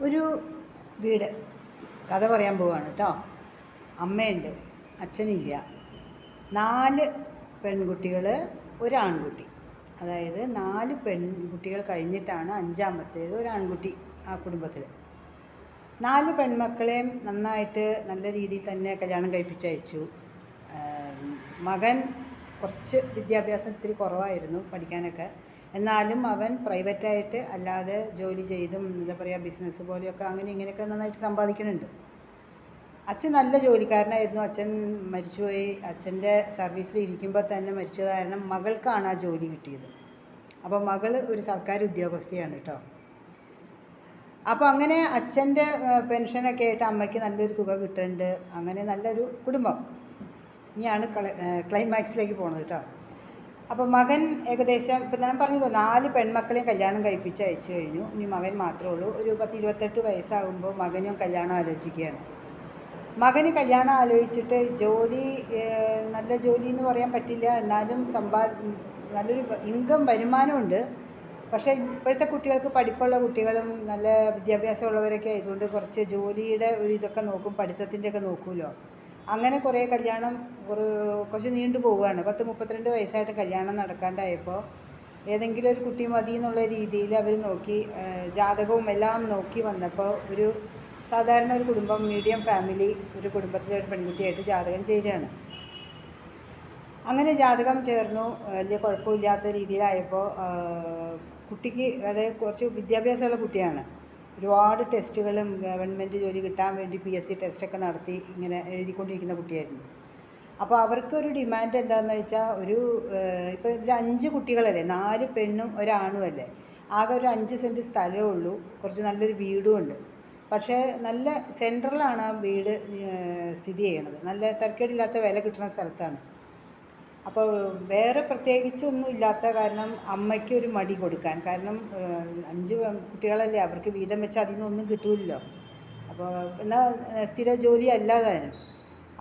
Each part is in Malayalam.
ഒരു വീട്. കഥ പറയാൻ പോവാണ് കേട്ടോ അമ്മയുണ്ട് അച്ഛനില്ല. നാല് പെൺകുട്ടികൾ ഒരാൺകുട്ടി. അതായത് നാല് പെൺകുട്ടികൾ കഴിഞ്ഞിട്ടാണ് അഞ്ചാമത്തേത് ഒരാൺകുട്ടി ആ കുടുംബത്തിൽ നാല് പെൺമക്കളെയും നന്നായിട്ട് നല്ല രീതിയിൽ തന്നെ കല്യാണം കഴിപ്പിച്ചയച്ചു. മകൻ കുറച്ച് വിദ്യാഭ്യാസം ഇത്തിരി കുറവായിരുന്നു പഠിക്കാനൊക്കെ. എന്നാലും അവൻ പ്രൈവറ്റായിട്ട് അല്ലാതെ ജോലി ചെയ്തും എന്താ പറയുക ബിസിനസ് പോലെയൊക്കെ അങ്ങനെ ഇങ്ങനെയൊക്കെ നന്നായിട്ട് സമ്പാദിക്കുന്നുണ്ട്. അച്ഛൻ നല്ല ജോലിക്കാരനായിരുന്നു. അച്ഛൻ മരിച്ചുപോയി. അച്ഛന്റെ സർവീസിൽ ഇരിക്കുമ്പോൾ തന്നെ മരിച്ചത് കാരണം മകൾക്കാണ് ആ ജോലി കിട്ടിയത്. അപ്പോൾ മകൾ ഒരു സർക്കാർ ഉദ്യോഗസ്ഥയാണ് കേട്ടോ. അപ്പോൾ അങ്ങനെ അച്ഛന്റെ പെൻഷനൊക്കെ ആയിട്ട് അമ്മയ്ക്ക് നല്ലൊരു തുക കിട്ടുന്നുണ്ട്. അങ്ങനെ നല്ലൊരു കുടുംബം. ഇനിയാണ് ക്ലൈമാക്സിലേക്ക് പോകുന്നത് കേട്ടോ. അപ്പോൾ മകൻ ഏകദേശം ഇപ്പം ഞാൻ പറഞ്ഞല്ലോ നാല് പെൺമക്കളെയും കല്യാണം കഴിപ്പിച്ച് അയച്ചു കഴിഞ്ഞു. ഇനി മകൻ മാത്രമേ ഉള്ളൂ. ഒരു പത്ത് ഇരുപത്തെട്ട് വയസ്സാകുമ്പോൾ മകനും കല്യാണം ആലോചിക്കുകയാണ്. മകന് കല്യാണം ആലോചിച്ചിട്ട് ജോലി നല്ല ജോലി എന്ന് പറയാൻ പറ്റില്ല. എന്നാലും സമ്പാ നല്ലൊരു ഇൻകം വരുമാനമുണ്ട്. പക്ഷേ ഇപ്പോഴത്തെ കുട്ടികൾക്ക് പഠിപ്പുള്ള കുട്ടികളും നല്ല വിദ്യാഭ്യാസമുള്ളവരൊക്കെ ആയതുകൊണ്ട് കുറച്ച് ജോലിയുടെ ഒരു ഇതൊക്കെ നോക്കും പഠിത്തത്തിന്റെ ഒക്കെ നോക്കുമല്ലോ അങ്ങനെ കുറേ കല്യാണം കുറച്ച് നീണ്ടു പോവുകയാണ്. പത്ത് മുപ്പത്തിരണ്ട് വയസ്സായിട്ട് കല്യാണം നടക്കാണ്ടായപ്പോൾ ഏതെങ്കിലും ഒരു കുട്ടി മതി എന്നുള്ള രീതിയിൽ അവർ നോക്കി ജാതകവും എല്ലാം നോക്കി വന്നപ്പോൾ ഒരു സാധാരണ ഒരു കുടുംബം മീഡിയം ഫാമിലി ഒരു കുടുംബത്തിലെ ഒരു പെൺകുട്ടിയായിട്ട് ജാതകം ചേരുകയാണ്. അങ്ങനെ ജാതകം ചേർന്നു. വലിയ കുഴപ്പമില്ലാത്ത രീതിയിലായപ്പോൾ കുട്ടിക്ക് അതായത് കുറച്ച് വിദ്യാഭ്യാസമുള്ള കുട്ടിയാണ്. ഒരുപാട് ടെസ്റ്റുകളും ഗവൺമെന്റ് ജോലി കിട്ടാൻ വേണ്ടി പി എസ് സി ടെസ്റ്റൊക്കെ നടത്തി ഇങ്ങനെ എഴുതിക്കൊണ്ടിരിക്കുന്ന കുട്ടിയായിരുന്നു. അപ്പോൾ അവർക്കൊരു ഡിമാൻഡ് എന്താണെന്ന് വെച്ചാൽ ഒരു ഇപ്പോൾ ഒരു അഞ്ച് കുട്ടികളല്ലേ നാല് പെണ്ണും ഒരാണും അല്ലേ? ആകെ ഒരു അഞ്ച് സെന്റ് സ്ഥലമേ ഉള്ളൂ കുറച്ച് നല്ലൊരു വീടും ഉണ്ട്. പക്ഷേ നല്ല സെൻട്രലാണ് ആ വീട് സ്ഥിതി ചെയ്യണത് നല്ല തരക്കേടില്ലാത്ത വില കിട്ടുന്ന സ്ഥലത്താണ്. അപ്പോൾ വേറെ പ്രത്യേകിച്ചൊന്നും ഇല്ലാത്ത കാരണം അമ്മയ്ക്ക് ഒരു മടി കൊടുക്കാൻ. കാരണം അഞ്ച് കുട്ടികളല്ലേ അവർക്ക് വീതം വെച്ച് അതിൽ നിന്നൊന്നും കിട്ടൂലല്ലോ. അപ്പോൾ എന്നാൽ സ്ഥിര ജോലി അല്ലാതായിരുന്നു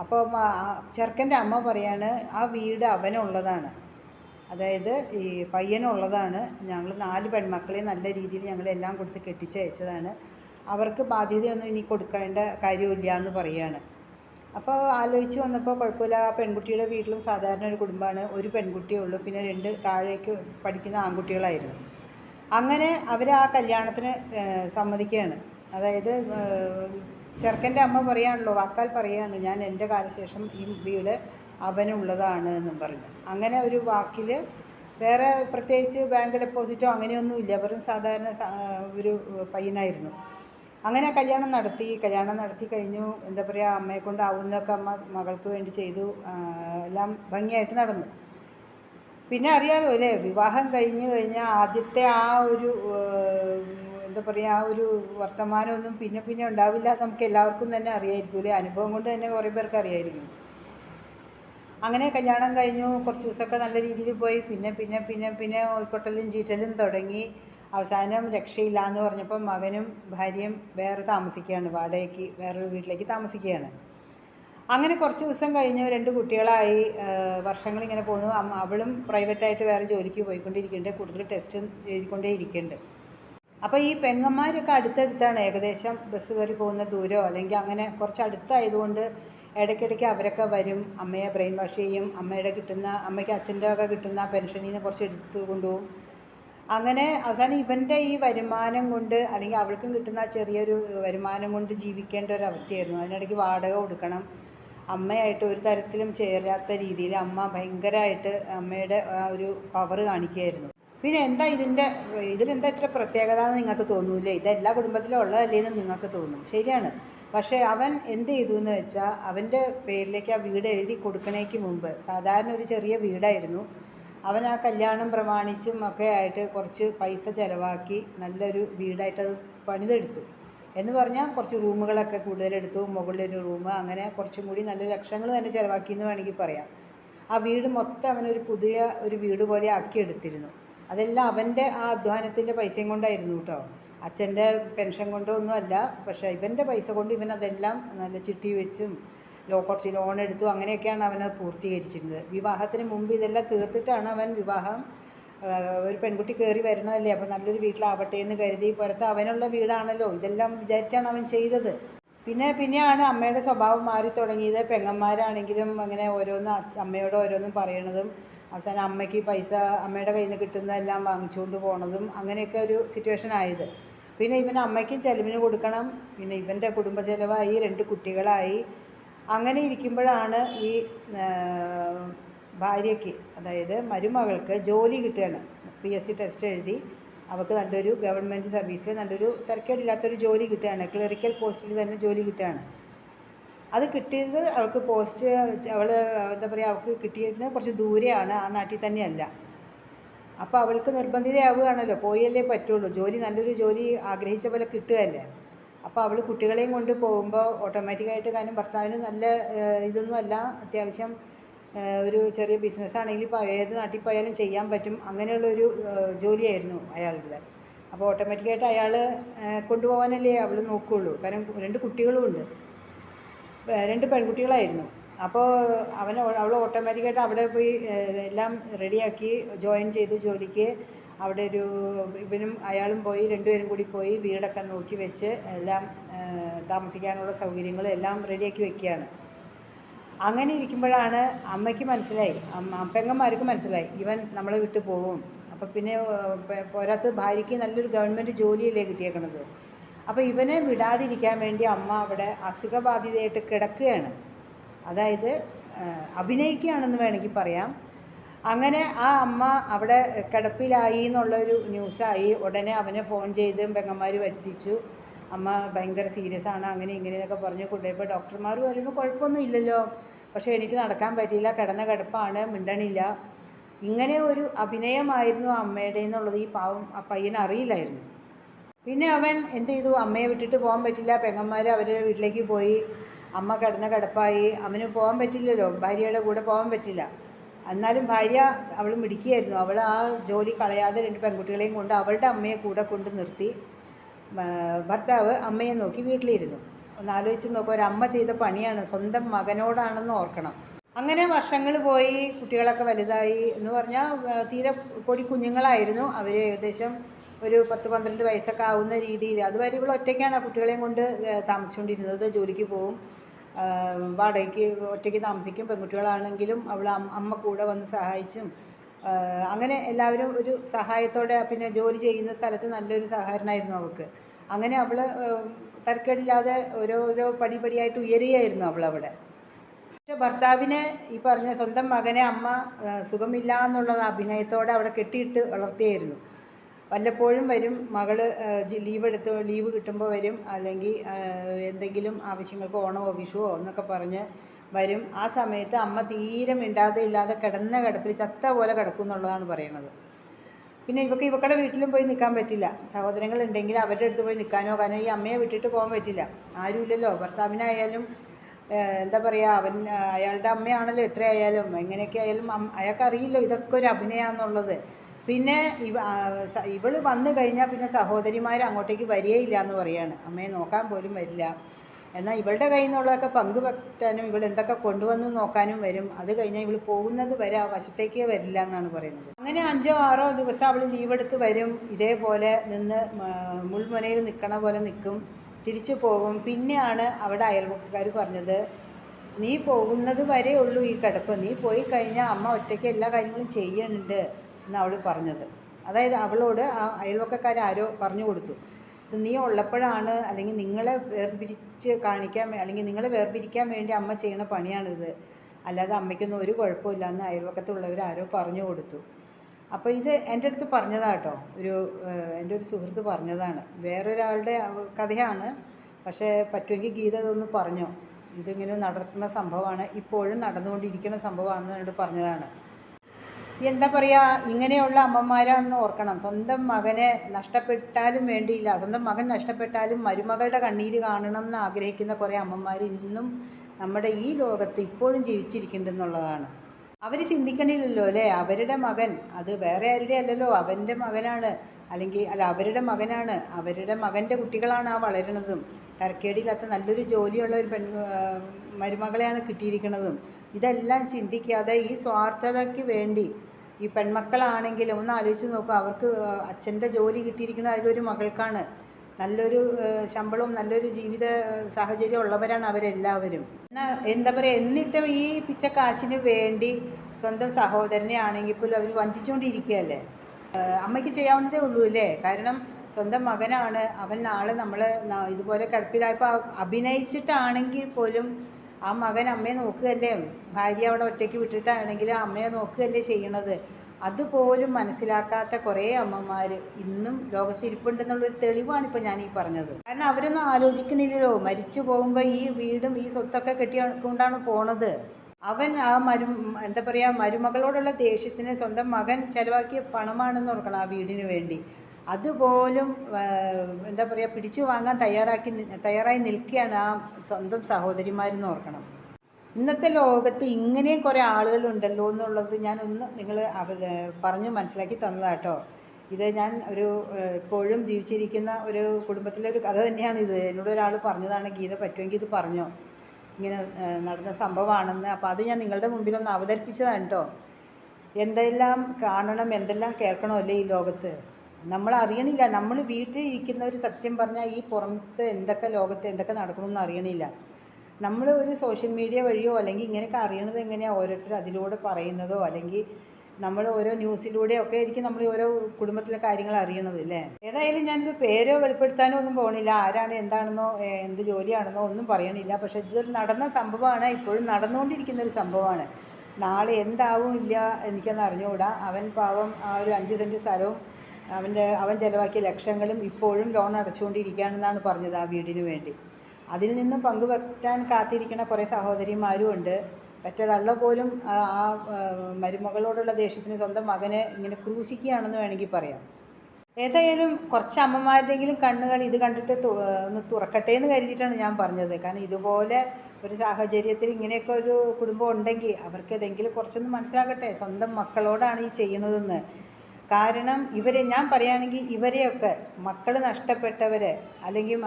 അപ്പോൾ ചെറുക്കന്റെ അമ്മ പറയാണ് ആ വീട് അവനുള്ളതാണ്. അതായത് ഈ പയ്യനുള്ളതാണ്. ഞങ്ങൾ നാല് പെൺമക്കളെ നല്ല രീതിയിൽ ഞങ്ങളെല്ലാം കൊടുത്ത് കെട്ടിച്ചയച്ചതാണ്. അവർക്ക് ബാധ്യതയൊന്നും ഇനി കൊടുക്കേണ്ട കാര്യമില്ല എന്ന് പറയാണ്. അപ്പോൾ ആലോചിച്ച് വന്നപ്പോൾ കുഴപ്പമില്ല. ആ പെൺകുട്ടിയുടെ വീട്ടിലും സാധാരണ ഒരു കുടുംബമാണ്. ഒരു പെൺകുട്ടിയേ ഉള്ളൂ. പിന്നെ രണ്ട് താഴേക്ക് പഠിക്കുന്ന ആൺകുട്ടികളായിരുന്നു. അങ്ങനെ അവർ ആ കല്യാണത്തിന് സമ്മതിക്കുകയാണ്. അതായത് ചെറുക്കന്റെ അമ്മ പറയാണല്ലോ വാക്കാൽ പറയാണ് ഞാൻ എന്റെ കാലശേഷം ഈ വീട് അവനുള്ളതാണ് എന്നും പറഞ്ഞു. അങ്ങനെ ഒരു വാക്കിൽ വേറെ പ്രത്യേകിച്ച് ബാങ്ക് ഡെപ്പോസിറ്റോ അങ്ങനെയൊന്നുമില്ല. വെറും സാധാരണ ഒരു പയ്യനായിരുന്നു. അങ്ങനെ കല്യാണം നടത്തി കല്യാണം നടത്തി കഴിഞ്ഞു. എന്താ പറയുക അമ്മയെ കൊണ്ടാവുന്നതൊക്കെ അമ്മ മകൾക്ക് വേണ്ടി ചെയ്തു. എല്ലാം ഭംഗിയായിട്ട് നടന്നു. പിന്നെ അറിയാലോ അല്ലേ? വിവാഹം കഴിഞ്ഞു കഴിഞ്ഞാൽ ആദ്യത്തെ ആ ഒരു എന്താ പറയുക ആ ഒരു വർത്തമാനമൊന്നും പിന്നെ പിന്നെ ഉണ്ടാവില്ല നമുക്ക് എല്ലാവർക്കും തന്നെ അറിയായിരിക്കും അല്ലേ? അനുഭവം കൊണ്ട് തന്നെ കുറേ പേർക്ക് അറിയായിരിക്കും. അങ്ങനെ കല്യാണം കഴിഞ്ഞു. കുറച്ച് ദിവസമൊക്കെ നല്ല രീതിയിൽ പോയി. പിന്നെ പിന്നെ പിന്നെ പിന്നെ പൊട്ടലും ചീറ്റലും തുടങ്ങി. അവസാനം രക്ഷയില്ല എന്ന് പറഞ്ഞപ്പോൾ മകനും ഭാര്യയും വേറെ താമസിക്കുകയാണ് വാടകയ്ക്ക് വേറൊരു വീട്ടിലേക്ക് താമസിക്കുകയാണ്. അങ്ങനെ കുറച്ച് ദിവസം കഴിഞ്ഞ് രണ്ട് കുട്ടികളായി വർഷങ്ങൾ ഇങ്ങനെ പോണു. അവളും പ്രൈവറ്റായിട്ട് വേറെ ജോലിക്ക് പോയിക്കൊണ്ടിരിക്കുന്നുണ്ട് കൂടുതൽ ടെസ്റ്റ് എഴുതിക്കൊണ്ടേ ഇരിക്കുന്നുണ്ട്. അപ്പോൾ ഈ പെങ്ങന്മാരൊക്കെ അടുത്തടുത്താണ് ഏകദേശം ബസ് കയറി പോകുന്ന ദൂരമോ? അല്ലെങ്കിൽ അങ്ങനെ കുറച്ച് അടുത്തായതുകൊണ്ട് ഇടയ്ക്കിടയ്ക്ക് അവരൊക്കെ വരും. അമ്മയെ ബ്രെയിൻ വാഷ് ചെയ്യും. അമ്മയുടെ കിട്ടുന്ന അമ്മയ്ക്ക് അച്ഛന്റെ ഒക്കെ കിട്ടുന്ന പെൻഷനിൽ നിന്ന് കുറച്ച് എടുത്ത് കൊണ്ടുപോകും. അങ്ങനെ അവസാനം ഇവന്റെ ഈ വരുമാനം കൊണ്ട് അല്ലെങ്കിൽ അവൾക്കും കിട്ടുന്ന ചെറിയൊരു വരുമാനം കൊണ്ട് ജീവിക്കേണ്ട ഒരു അവസ്ഥയായിരുന്നു. അതിനിടയ്ക്ക് വാടക കൊടുക്കണം. അമ്മയായിട്ട് ഒരു തരത്തിലും ചേരാത്ത രീതിയിൽ അമ്മ ഭയങ്കരമായിട്ട് അമ്മയുടെ ഒരു പവർ കാണിക്കുകയായിരുന്നു. പിന്നെ എന്താ ഇതിന്റെ ഇതിലെന്താ ഇത്ര പ്രത്യേകത എന്ന് നിങ്ങൾക്ക് തോന്നൂലേ ഇത് എല്ലാ കുടുംബത്തിലും ഉള്ളതല്ലേ എന്ന് നിങ്ങൾക്ക് തോന്നും. ശരിയാണ്. പക്ഷേ അവൻ എന്ത് ചെയ്തു എന്ന് വെച്ചാൽ അവന്റെ പേരിലേക്ക് ആ വീട് എഴുതി കൊടുക്കണേക്ക് മുമ്പ് സാധാരണ ഒരു ചെറിയ വീടായിരുന്നു. അവൻ ആ കല്യാണം പ്രമാണിച്ചും ഒക്കെ ആയിട്ട് കുറച്ച് പൈസ ചിലവാക്കി നല്ലൊരു വീടായിട്ട് പണിതെടുത്തു. എന്ന് പറഞ്ഞാൽ കുറച്ച് റൂമുകളൊക്കെ കൂടുതലെടുത്തു മുകളിലൊരു റൂം അങ്ങനെ കുറച്ചും കൂടി നല്ല ലക്ഷങ്ങൾ തന്നെ ചിലവാക്കി എന്ന് വേണമെങ്കിൽ പറയാം. ആ വീട് മൊത്തം അവനൊരു പുതിയ ഒരു വീട് പോലെ ആക്കി എടുത്തിരുന്നു. അതെല്ലാം അവന്റെ ആ അധ്വാനത്തിന്റെ പൈസയും കൊണ്ടായിരുന്നു കേട്ടോ. അച്ഛന്റെ പെൻഷൻ കൊണ്ടോ ഒന്നും അല്ല പക്ഷേ ഇവന്റെ പൈസ കൊണ്ട് ഇവൻ അതെല്ലാം നല്ല ചിട്ടി വെച്ചും ലോ കുറച്ച് ലോൺ എടുത്തു അങ്ങനെയൊക്കെയാണ് അവനത് പൂർത്തീകരിച്ചിരുന്നത്. വിവാഹത്തിന് മുമ്പ് ഇതെല്ലാം തീർത്തിട്ടാണ് അവൻ വിവാഹം ഒരു പെൺകുട്ടി കയറി വരുന്നതല്ലേ? അപ്പോൾ നല്ലൊരു വീട്ടിലാവട്ടെ എന്ന് കരുതി പുറത്ത് അവനുള്ള വീടാണല്ലോ. ഇതെല്ലാം വിചാരിച്ചാണ് അവൻ ചെയ്തത്. പിന്നെ പിന്നെയാണ് അമ്മയുടെ സ്വഭാവം മാറി തുടങ്ങിയത്. പെങ്ങന്മാരാണെങ്കിലും അങ്ങനെ ഓരോന്ന് അമ്മയോട് ഓരോന്നും പറയണതും അവസാനം അമ്മയ്ക്ക് പൈസ അമ്മയുടെ കയ്യിൽ നിന്ന് കിട്ടുന്നതെല്ലാം വാങ്ങിച്ചുകൊണ്ട് പോണതും അങ്ങനെയൊക്കെ ഒരു സിറ്റുവേഷൻ ആയത്. പിന്നെ ഇവൻ അമ്മയ്ക്കും ചെലവിന് കൊടുക്കണം. പിന്നെ ഇവന്റെ കുടുംബ ചെലവായി രണ്ട് കുട്ടികളായി. അങ്ങനെ ഇരിക്കുമ്പോഴാണ് ഈ ഭാര്യയ്ക്ക് അതായത് മരുമകൾക്ക് ജോലി കിട്ടുകയാണ്. പി എസ് സി ടെസ്റ്റ് എഴുതി അവൾക്ക് നല്ലൊരു ഗവൺമെന്റ് സർവീസിൽ നല്ലൊരു തിരക്കേടില്ലാത്തൊരു ജോലി കിട്ടുകയാണ്. ക്ലറിക്കൽ പോസ്റ്റിൽ തന്നെ ജോലി കിട്ടുകയാണ്. അത് കിട്ടിയത് അവൾക്ക് പോസ്റ്റ് അവൾ എന്താ പറയുക അവൾക്ക് കിട്ടിയത് കുറച്ച് ദൂരെയാണ് ആ നാട്ടിൽ തന്നെയല്ല. അപ്പോൾ അവൾക്ക് നിർബന്ധിതയാവുകയാണല്ലോ പോയല്ലേ പറ്റുള്ളൂ. ജോലി നല്ലൊരു ജോലി ആഗ്രഹിച്ച പോലെ കിട്ടുകയല്ലേ. അപ്പോൾ അവൾ കുട്ടികളെയും കൊണ്ട് പോകുമ്പോൾ ഓട്ടോമാറ്റിക്കായിട്ട് കാരണം ഭർത്താവിന് നല്ല ഇതൊന്നും അല്ല. അത്യാവശ്യം ഒരു ചെറിയ ബിസിനസ് ആണെങ്കിൽ ഇപ്പോൾ ഏത് നാട്ടിൽ പോയാലും ചെയ്യാൻ പറ്റും. അങ്ങനെയുള്ളൊരു ജോലിയായിരുന്നു അയാളുടെ. അപ്പോൾ ഓട്ടോമാറ്റിക്കായിട്ട് അയാൾ കൊണ്ടുപോകാനല്ലേ അവൾ നോക്കുകയുള്ളൂ കാരണം രണ്ട് കുട്ടികളുമുണ്ട് രണ്ട് പെൺകുട്ടികളായിരുന്നു. അപ്പോൾ അവൻ അവൾ ഓട്ടോമാറ്റിക്കായിട്ട് അവിടെ പോയി എല്ലാം റെഡിയാക്കി ജോയിൻ ചെയ്തു ജോലിക്ക് അവിടെ ഒരു ഇവനും അയാളും പോയി രണ്ടുപേരും കൂടി പോയി വീടൊക്കെ നോക്കി വെച്ച് എല്ലാം താമസിക്കാനുള്ള സൗകര്യങ്ങളും എല്ലാം റെഡിയാക്കി വെക്കുകയാണ്. അങ്ങനെ ഇരിക്കുമ്പോഴാണ് അമ്മയ്ക്ക് മനസ്സിലായി. പെങ്ങന്മാർക്ക് മനസ്സിലായി. ഇവൻ നമ്മളെ വിട്ടു പോകും അപ്പോൾ പിന്നെ പോരാത്ത ഭാര്യയ്ക്ക് നല്ലൊരു ഗവൺമെന്റ് ജോലിയല്ലേ കിട്ടിയേക്കണത്. അപ്പോൾ ഇവനെ വിടാതിരിക്കാൻ വേണ്ടി അമ്മ അവിടെ അസുഖബാധിതയായിട്ട് കിടക്കുകയാണ്. അതായത് അഭിനയിക്കുകയാണെന്ന് വേണമെങ്കിൽ പറയാം. അങ്ങനെ ആ അമ്മ അവിടെ കിടപ്പിലായി എന്നുള്ളൊരു ന്യൂസായി. ഉടനെ അവനെ ഫോൺ ചെയ്ത് പെങ്ങന്മാർ വരുത്തിച്ചു. അമ്മ ഭയങ്കര സീരിയസ് ആണ്. അങ്ങനെ ഇങ്ങനെയൊക്കെ പറഞ്ഞ് കൊണ്ടുപോയപ്പോൾ ഡോക്ടർമാർ പറയുമ്പോൾ കുഴപ്പമൊന്നും ഇല്ലല്ലോ. പക്ഷേ എനിക്ക് നടക്കാൻ പറ്റിയില്ല. കിടന്ന കിടപ്പാണ്. മിണ്ടണില്ല. ഇങ്ങനെ ഒരു അഭിനയമായിരുന്നു അമ്മയുടെ എന്നുള്ളത്. ഈ പാവം ആ പയ്യൻ അറിയില്ലായിരുന്നു. പിന്നെ അവൻ എന്ത് ചെയ്തു? അമ്മയെ വിട്ടിട്ട് പോകാൻ പറ്റില്ല. പെങ്ങന്മാർ അവരുടെ വീട്ടിലേക്ക് പോയി. അമ്മ കിടന്ന കിടപ്പായി. അവന് പോകാൻ പറ്റില്ലല്ലോ. ഭാര്യയുടെ കൂടെ പോകാൻ പറ്റില്ല. എന്നാലും ഭാര്യ അവൾ മിടിക്കുകയായിരുന്നു അവൾ ആ ജോലി കളയാതെ രണ്ട് പെൺകുട്ടികളെയും കൊണ്ട് അവളുടെ അമ്മയെ കൂടെ കൊണ്ട് നിർത്തി. ഭർത്താവ് അമ്മയെ നോക്കി വീട്ടിലിരുന്നു. ഒന്ന് ആലോചിച്ച് നോക്കുക ഒരു അമ്മ ചെയ്ത പണിയാണ്. സ്വന്തം മകനോടാണെന്ന് ഓർക്കണം. അങ്ങനെ വർഷങ്ങൾ പോയി കുട്ടികളൊക്കെ വലുതായി എന്ന് പറഞ്ഞാൽ തീരെ പൊടി കുഞ്ഞുങ്ങളായിരുന്നു. അവർ ഏകദേശം ഒരു പത്ത് പന്ത്രണ്ട് വയസ്സൊക്കെ ആവുന്ന രീതിയിൽ അതുവരെ ഇവൾ ഒറ്റയ്ക്കാണ് കുട്ടികളെയും കൊണ്ട് താമസിച്ചുകൊണ്ടിരുന്നത് ജോലിക്ക് ആ, വാടകയ്ക്ക് ഒറ്റയ്ക്ക് താമസിക്കും പെൺകുട്ടികളാണെങ്കിലും അവൾ അമ്മ കൂടെ വന്ന് സഹായിച്ചും. അങ്ങനെ എല്ലാവരും ഒരു സഹായത്തോടെ പിന്നെ ജോലി ചെയ്യുന്ന സ്ഥലത്ത് നല്ലൊരു സഹകരണമായിരുന്നു അവൾക്ക്. അങ്ങനെ അവൾ തരക്കേടില്ലാതെ ഓരോരോ പടിപടിയായിട്ട് ഉയരുകയായിരുന്നു അവൾ അവിടെ. പക്ഷെ ഭർത്താവിനെ ഈ പറഞ്ഞ സ്വന്തം മകനെ അമ്മ സുഖമില്ല എന്നുള്ള അഭിനയത്തോടെ അവിടെ കെട്ടിയിട്ട് വളർത്തിയായിരുന്നു. വല്ലപ്പോഴും വരും. മകൾ ലീവ് എടുത്ത് ലീവ് കിട്ടുമ്പോൾ വരും. അല്ലെങ്കിൽ എന്തെങ്കിലും ആവശ്യങ്ങൾക്ക് ഓണമോ വിഷുവോ എന്നൊക്കെ പറഞ്ഞ് വരും. ആ സമയത്ത് അമ്മ തീരെ മിണ്ടാതെ ഇല്ലാതെ കിടന്ന കിടപ്പിൽ ചത്ത പോലെ കിടക്കും എന്നുള്ളതാണ് പറയുന്നത് പിന്നെ ഇവക്ക് ഇവക്കടെ വീട്ടിലും പോയി നിൽക്കാൻ പറ്റില്ല. സഹോദരങ്ങൾ ഉണ്ടെങ്കിൽ അവരുടെ അടുത്ത് പോയി നിൽക്കാനോ കാരണം ഈ അമ്മയെ വിട്ടിട്ട് പോകാൻ പറ്റില്ല. ആരുമില്ലല്ലോ. ഭർത്താവിനായാലും എന്താ പറയുക അവൻ അയാളുടെ അമ്മയാണല്ലോ എത്രയായാലും എങ്ങനെയൊക്കെ ആയാലും അയാൾക്ക് അറിയില്ലോ ഇതൊക്കെ ഒരു അഭിനയമാണെന്നുള്ളത് പിന്നെ ഇവ ഇവൾ വന്നു കഴിഞ്ഞാൽ പിന്നെ സഹോദരിമാർ അങ്ങോട്ടേക്ക് വരികയില്ല എന്ന് പറയാണ്. അമ്മയെ നോക്കാൻ പോലും വരില്ല. എന്നാൽ ഇവളുടെ കയ്യിൽ നിന്നുള്ളതൊക്കെ പങ്കുവെക്കാനും ഇവൾ എന്തൊക്കെ കൊണ്ടുവന്ന് നോക്കാനും വരും. അത് കഴിഞ്ഞാൽ ഇവൾ പോകുന്നത് വരെ ആ വശത്തേക്കേ വരില്ല എന്നാണ് പറയുന്നത്. അങ്ങനെ അഞ്ചോ ആറോ ദിവസം അവൾ ലീവ് എടുത്ത് വരും. ഇതേപോലെ നിന്ന് മുൾമുനയിൽ നിൽക്കണ പോലെ നിൽക്കും തിരിച്ചു പോകും. പിന്നെയാണ് അവിടെ അയൽവക്കാർ പറഞ്ഞത് നീ പോകുന്നത് വരെ ഉള്ളൂ ഈ കിടപ്പ്. നീ പോയി കഴിഞ്ഞാൽ അമ്മ ഒറ്റയ്ക്ക് എല്ലാ കാര്യങ്ങളും ചെയ്യുന്നുണ്ട് എന്ന് അവൾ പറഞ്ഞത്. അതായത് അവളോട് ആ അയൽവക്കക്കാർ ആരോ പറഞ്ഞു കൊടുത്തു. നീ ഉള്ളപ്പോഴാണ് അല്ലെങ്കിൽ നിങ്ങളെ വേർപിരിച്ച് കാണിക്കാൻ അല്ലെങ്കിൽ നിങ്ങളെ വേർപിരിക്കാൻ വേണ്ടി അമ്മ ചെയ്യണ പണിയാണിത്. അല്ലാതെ അമ്മയ്ക്കൊന്നും ഒരു കുഴപ്പമില്ല എന്ന് അയൽവക്കത്തുള്ളവർ ആരോ പറഞ്ഞു കൊടുത്തു. അപ്പോൾ ഇത് എന്റെ അടുത്ത് പറഞ്ഞതാട്ടോ ഒരു എന്റെ ഒരു സുഹൃത്ത് പറഞ്ഞതാണ്. വേറൊരാളുടെ കഥയാണ്. പക്ഷേ പറ്റുമെങ്കിൽ ഗീത ഇതൊന്ന് പറഞ്ഞോ. ഇതിങ്ങനെ നടക്കുന്ന സംഭവമാണ്. ഇപ്പോഴും നടന്നുകൊണ്ടിരിക്കുന്ന സംഭവമാണെന്ന് എന്നോട് പറഞ്ഞതാണ്. എന്താ പറയുക ഇങ്ങനെയുള്ള അമ്മമാരാണെന്ന് ഓർക്കണം. സ്വന്തം മകനെ നഷ്ടപ്പെട്ടാലും വേണ്ടിയില്ല. സ്വന്തം മകൻ നഷ്ടപ്പെട്ടാലും മരുമകളുടെ കണ്ണീര് കാണണം എന്ന് ആഗ്രഹിക്കുന്ന കുറേ അമ്മമാർ ഇന്നും നമ്മുടെ ഈ ലോകത്ത് ഇപ്പോഴും ജീവിച്ചിരിക്കുന്നുണ്ടെന്നുള്ളതാണ്. അവർ ചിന്തിക്കണില്ലല്ലോ അല്ലേ? അവരുടെ മകൻ അത് വേറെ ആരുടെ അല്ലല്ലോ. അവന്റെ മകനാണ്. അല്ലെങ്കിൽ അല്ല അവരുടെ മകനാണ്. അവരുടെ മകന്റെ കുട്ടികളാണ് ആ വളരണതും. തരക്കേടില്ലാത്ത നല്ലൊരു ജോലിയുള്ള ഒരു പെൺ മരുമകളെയാണ് കിട്ടിയിരിക്കുന്നതും ഇതെല്ലാം ചിന്തിക്കാതെ ഈ സ്വാർത്ഥതയ്ക്ക് വേണ്ടി ഈ പെൺമക്കളാണെങ്കിലും ഒന്ന് ആലോചിച്ച് നോക്കുക അവർക്ക് അച്ഛന്റെ ജോലി കിട്ടിയിരിക്കുന്നത് അതിലൊരു മകൾക്കാണ്. നല്ലൊരു ശമ്പളവും നല്ലൊരു ജീവിത സാഹചര്യം ഉള്ളവരാണ് അവരെല്ലാവരും. എന്നാൽ എന്താ പറയുക എന്നിട്ടും ഈ പിച്ച കാശിന് വേണ്ടി സ്വന്തം സഹോദരനെ ആണെങ്കിൽ പോലും അവർ വഞ്ചിച്ചുകൊണ്ടിരിക്കുകയല്ലേ അമ്മയ്ക്ക് ചെയ്യാവുന്നതേ ഉള്ളൂ അല്ലേ? കാരണം സ്വന്തം മകനാണ് അവൻ നാളെ നമ്മൾ ഇതുപോലെ കിടപ്പിലായപ്പോൾ അഭിനയിച്ചിട്ടാണെങ്കിൽ പോലും ആ മകൻ അമ്മയെ നോക്കുകയല്ലേ? ഭാര്യ അവിടെ ഒറ്റയ്ക്ക് വിട്ടിട്ടാണെങ്കിൽ ആ അമ്മയെ നോക്കുകയല്ലേ ചെയ്യണത്? അതുപോലും മനസ്സിലാക്കാത്ത കുറേ അമ്മമാർ ഇന്നും ലോകത്ത് ഇരിപ്പുണ്ടെന്നുള്ളൊരു തെളിവാണ് ഇപ്പോൾ ഞാൻ ഈ പറഞ്ഞത്. കാരണം അവരൊന്നും ആലോചിക്കണില്ലല്ലോ മരിച്ചു പോകുമ്പോൾ ഈ വീടും ഈ സ്വത്തൊക്കെ കെട്ടിക്കൊണ്ടാണ് പോണത്. അവൻ ആ മരു എന്താ പറയുക മരുമകളോടുള്ള ദേഷ്യത്തിന് സ്വന്തം മകൻ ചെലവാക്കിയ പണമാണെന്ന് ഓർക്കണം ആ വീടിന് വേണ്ടി. അതുപോലും എന്താ പറയുക പിടിച്ചു വാങ്ങാൻ തയ്യാറാക്കി തയ്യാറായി നിൽക്കുകയാണ് ആ സ്വന്തം സഹോദരിമാരെന്ന് ഓർക്കണം. ഇന്നത്തെ ലോകത്ത് ഇങ്ങനെയും കുറേ ആളുകളുണ്ടല്ലോ എന്നുള്ളത് ഞാനൊന്ന് നിങ്ങൾ പറഞ്ഞ് മനസ്സിലാക്കി തന്നതാട്ടോ ഇത് ഞാൻ ഒരു ഇപ്പോഴും ജീവിച്ചിരിക്കുന്ന ഒരു കുടുംബത്തിലെ ഒരു കഥ തന്നെയാണ് ഇത്. എന്നോട് ഒരാൾ പറഞ്ഞതാണ് ഗീത പറ്റുമെങ്കിൽ ഇത് പറഞ്ഞോ. ഇങ്ങനെ നടന്ന സംഭവമാണെന്ന്. അപ്പോൾ അത് ഞാൻ നിങ്ങളുടെ മുമ്പിൽ ഒന്ന് അവതരിപ്പിച്ചതാണ് കേട്ടോ എന്തെല്ലാം കാണണം എന്തെല്ലാം കേൾക്കണമല്ലേ ഈ ലോകത്ത്? നമ്മൾ അറിയണില്ല നമ്മൾ വീട്ടിൽ ഇരിക്കുന്നവർ സത്യം പറഞ്ഞാൽ ഈ പുറത്ത് എന്തൊക്കെ ലോകത്ത് എന്തൊക്കെ നടക്കണമെന്ന് അറിയണില്ല. നമ്മൾ ഒരു സോഷ്യൽ മീഡിയ വഴിയോ അല്ലെങ്കിൽ ഇങ്ങനെയൊക്കെ അറിയണത് എങ്ങനെയാണ് ഓരോരുത്തർ അതിലൂടെ പറയുന്നതോ അല്ലെങ്കിൽ നമ്മൾ ഓരോ ന്യൂസിലൂടെയൊക്കെ ആയിരിക്കും നമ്മൾ ഓരോ കുടുംബത്തിലെ കാര്യങ്ങൾ അറിയണത് അല്ലേ ഏതായാലും ഞാനിത് പേരോ വെളിപ്പെടുത്താനോ ഒന്നും പോകണില്ല ആരാണ് എന്താണെന്നോ എന്ത് ജോലിയാണെന്നോ ഒന്നും പറയണില്ല. പക്ഷേ ഇതൊരു നടന്ന സംഭവമാണ്. ഇപ്പോഴും നടന്നുകൊണ്ടിരിക്കുന്ന ഒരു സംഭവമാണ്. നാളെ എന്താവും ഇല്ല എനിക്കൊന്ന് അറിഞ്ഞുകൂടാ. അവൻ പാവം ആ ഒരു അഞ്ച് സെന്റ് സ്ഥലവും അവന്റെ അവൻ ചിലവാക്കിയ ലക്ഷങ്ങളും ഇപ്പോഴും ലോൺ അടച്ചുകൊണ്ടിരിക്കുകയാണെന്നാണ് പറഞ്ഞത് ആ വീടിന് വേണ്ടി. അതിൽ നിന്ന് പങ്കുപറ്റാൻ കാത്തിരിക്കുന്ന കുറേ സഹോദരിമാരും ഉണ്ട് പറ്റതള്ള പോലും ആ മരുമകളോടുള്ള ദേഷ്യത്തിന് സ്വന്തം മകനെ ഇങ്ങനെ ക്രൂശിക്കുകയാണെന്ന് വേണമെങ്കിൽ പറയാം. ഏതായാലും കുറച്ച് അമ്മമാരുടെങ്കിലും കണ്ണുകൾ ഇത് കണ്ടിട്ട് ഒന്ന് തുറക്കട്ടെ എന്ന് കരുതിയിട്ടാണ് ഞാൻ പറഞ്ഞത്. കാരണം ഇതുപോലെ ഒരു സാഹചര്യത്തിൽ ഇങ്ങനെയൊക്കെ ഒരു കുടുംബം ഉണ്ടെങ്കിൽ അവർക്ക് ഏതെങ്കിലും കുറച്ചൊന്ന് മനസ്സിലാക്കട്ടെ സ്വന്തം മക്കളോടാണ് ഈ ചെയ്യണതെന്ന് കാരണം ഇവരെ ഞാൻ പറയുകയാണെങ്കിൽ ഇവരെയൊക്കെ മക്കൾ നഷ്ടപ്പെട്ടവർ അല്ലെങ്കിൽ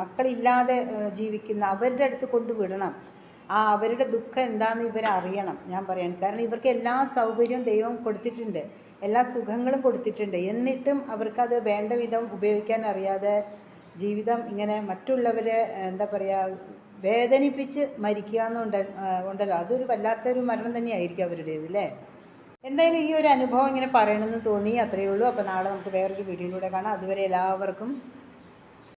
മക്കളില്ലാതെ ജീവിക്കുന്ന അവരുടെ അടുത്ത് കൊണ്ടുവിടണം ആ അവരുടെ ദുഃഖം എന്താണെന്ന് ഇവർ അറിയണം ഞാൻ പറയാണ്. കാരണം ഇവർക്ക് എല്ലാ സൗകര്യവും ദൈവം കൊടുത്തിട്ടുണ്ട് എല്ലാ സുഖങ്ങളും കൊടുത്തിട്ടുണ്ട്. എന്നിട്ടും അവർക്കത് വേണ്ട വിധം ഉപയോഗിക്കാൻ അറിയാതെ ജീവിതം ഇങ്ങനെ മറ്റുള്ളവരെ എന്താ പറയുക വേദനിപ്പിച്ച് മരിക്കുക എന്നുണ്ട് ഉണ്ടല്ലോ. അതൊരു വല്ലാത്തൊരു മരണം തന്നെയായിരിക്കും അവരുടേത് അല്ലേ? എന്തായാലും ഈ ഒരു അനുഭവം ഇങ്ങനെ പറയണമെന്ന് തോന്നി അത്രയേ ഉള്ളൂ. അപ്പോൾ നാളെ നമുക്ക് വേറൊരു വീഡിയോയിലൂടെ കാണാം. അതുവരെ എല്ലാവർക്കും